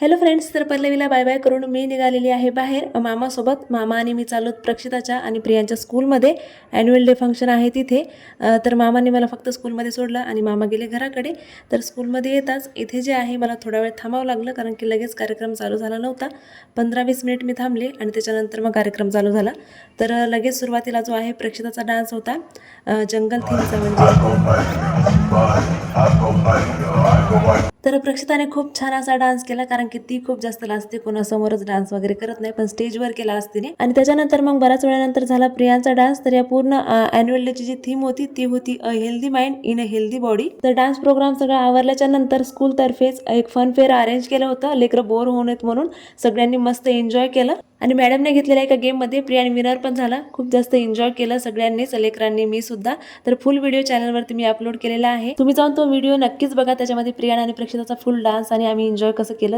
Hello friends तर पल्लवीला bye bye करून मी निघालेली आहे बाहेर. मामासोबत मामा आणि मी चाललो प्रक्षिताच्या आणि प्रियांच्या स्कूलमध्ये ॲन्युअल डे फंक्शन आहे तिथे. तर मामाने मला फक्त स्कूलमध्ये सोडलं आणि मामा गेले घराकडे. तर स्कूलमध्ये येताच इथे जे आहे मला थोडा वेळ थांबावं लागलं कारण की लगेच कार्यक्रम चालू झाला नव्हता. पंधरा वीस मिनिट मी थांबले आणि त्याच्यानंतर मग कार्यक्रम चालू झाला. तर लगेच सुरुवातीला जो आहे प्रक्षिताचा डान्स होता. जंगल थीमचा म्हणजे तर प्रक्षिताने खूप छान असा डान्स केला कारण की ती खूप जास्त लाजते. कोणासमोरच डान्स वगैरे करत नाही पण स्टेजवर केला असते आणि त्याच्यानंतर मग बऱ्याच वेळानंतर झाला प्रियांचा डान्स तर या पूर्ण अॅन्युअल डेची जी थीम होती ती होती a healthy mind in a healthy body तर डान्स प्रोग्राम सगळा आवरल्याच्या नंतर स्कूलतर्फेच एक फन फेअर अरेंज केलं होतं. लेकरं बोर होऊ नयेत म्हणून सगळ्यांनी मस्त एन्जॉय केलं. आणि मॅडमने घेतलेल्या एका गेममध्ये प्रियान विनर पण झाला. खूप जास्त एन्जॉय केलं सगळ्यांनीच लेकरांनी मी सुद्धा. तर फुल व्हिडिओ चॅनलवरती मी अपलोड केलेला आहे. तुम्ही जाऊन तो व्हिडिओ नक्कीच बघा. त्याच्यामध्ये प्रियाने आणि प्रेक्षिताचा फुल डान्स आणि आम्ही एन्जॉय कसं केलं.